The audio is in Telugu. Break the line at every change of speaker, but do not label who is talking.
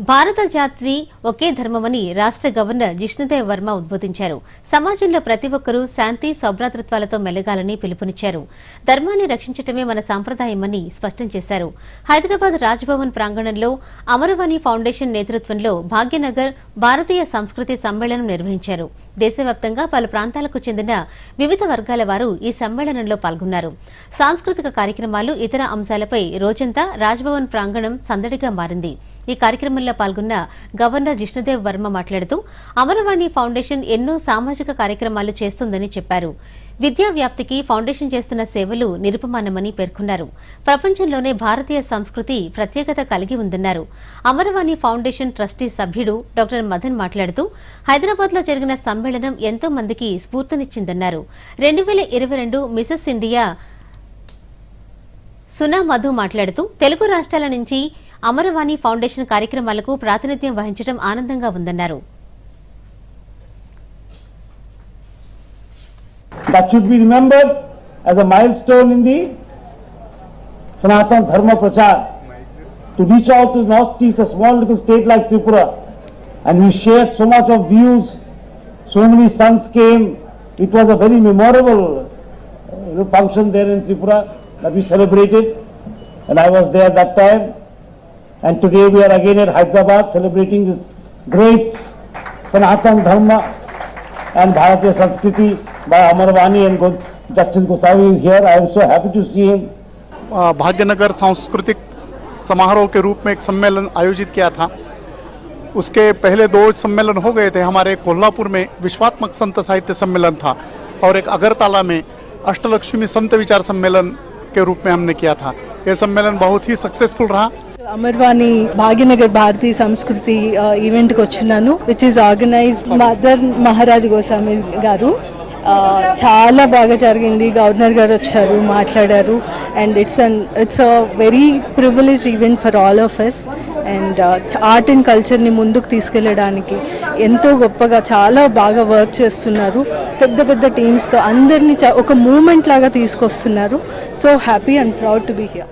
భారత జాతి ఒకే ధర్మమని రాష్ట్ర గవర్నర్ జిష్ణుదేవ్ వర్మ ఉద్బోధించారు. సమాజంలో ప్రతి ఒక్కరూ శాంతి సౌభ్రాతృత్వాలతో మెలగాలని పిలుపునిచ్చారు. ధర్మాన్ని రక్షించటమే మన సాంప్రదాయమని స్పష్టం చేశారు. హైదరాబాద్ రాజ్భవన్ ప్రాంగణంలో అమరవాణి ఫౌండేషన్ నేతృత్వంలో భాగ్యనగర్ భారతీయ సంస్కృతి సమ్మేళనం నిర్వహించారు. దేశవ్యాప్తంగా పలు ప్రాంతాలకు చెందిన వివిధ వర్గాల వారు ఈ సమ్మేళనంలో పాల్గొన్నారు. సాంస్కృతిక కార్యక్రమాలు ఇతర అంశాలపై రోజంతా రాజ్భవన్ ప్రాంగణం సందడిగా మారింది. ఈ కార్యక్రమం కార్యక్రమంలో పాల్గొన్న గవర్నర్ జిష్ణుదేవ్ వర్మ మాట్లాడుతూ అమరవాణి ఫౌండేషన్ ఎన్నో సామాజిక కార్యక్రమాలు చేస్తుందని చెప్పారు. విద్యా వ్యాప్తికి ఫౌండేషన్ చేస్తున్న సేవలు నిరుపమానమని పేర్కొన్నారు. ప్రపంచంలోనే భారతీయ సంస్కృతి ప్రత్యేకత కలిగి ఉందన్నారు. అమరవాణి ఫౌండేషన్ ట్రస్టీ సభ్యుడు డాక్టర్ మదన్ మాట్లాడుతూ హైదరాబాద్లో జరిగిన సమ్మేళనం ఎంతో మందికి స్ఫూర్తినిచ్చిందన్నారు. రెండు వేల ఇరవై రెండు మిసెస్ ఇండియా సునా మధు మాట్లాడుతూ తెలుగు రాష్ట్రాల నుంచి అమరవాణి ఫౌండేషన్ కార్యక్రమాలకు ప్రాతినిధ్యం వహించడం ఆనందంగా ఉందన్నారు
That should be remembered as a milestone in the Sanatan Dharma Prachar. To reach out to Northeast, a small little state like Tripura, and we shared so much of views, so many sons came. It was a very memorable you know, function there in Tripura that we celebrated, and I was there that time. And today we are again at Hyderabad celebrating this great Sanatan Dharma and Bharatiya Sanskriti by Amarvani and Go- Justice Goswami is here. I am so happy to see him.
Bhagyanagar सांस्कृतिक समारोह के रूप में एक सम्मेलन आयोजित किया था उसके पहले दो सम्मेलन हो गए थे हमारे कोल्हापुर में विश्वात्मक संत साहित्य सम्मेलन था और एक अगरतला में अष्टलक्ष्मी संत विचार सम्मेलन के रूप में हमने किया था ये सम्मेलन बहुत ही सक्सेसफुल रहा
అమర్వాణి భాగ్యనగర్ భారతీయ సంస్కృతి ఈవెంట్కి వచ్చినాను విచ్ ఈస్ ఆర్గనైజ్ మదర్ మహారాజ్ గోస్వామి గారు. చాలా బాగా జరిగింది. గవర్నర్ గారు వచ్చారు మాట్లాడారు. And it's an it's a very privilege event for all of us and art and కల్చర్ని ముందుకు తీసుకెళ్ళడానికి ఎంతో గొప్పగా చాలా బాగా వర్క్ చేస్తున్నారు. పెద్ద పెద్ద టీమ్స్తో అందరినీ ఒక మూమెంట్ లాగా తీసుకొస్తున్నారు. So happy and proud to be here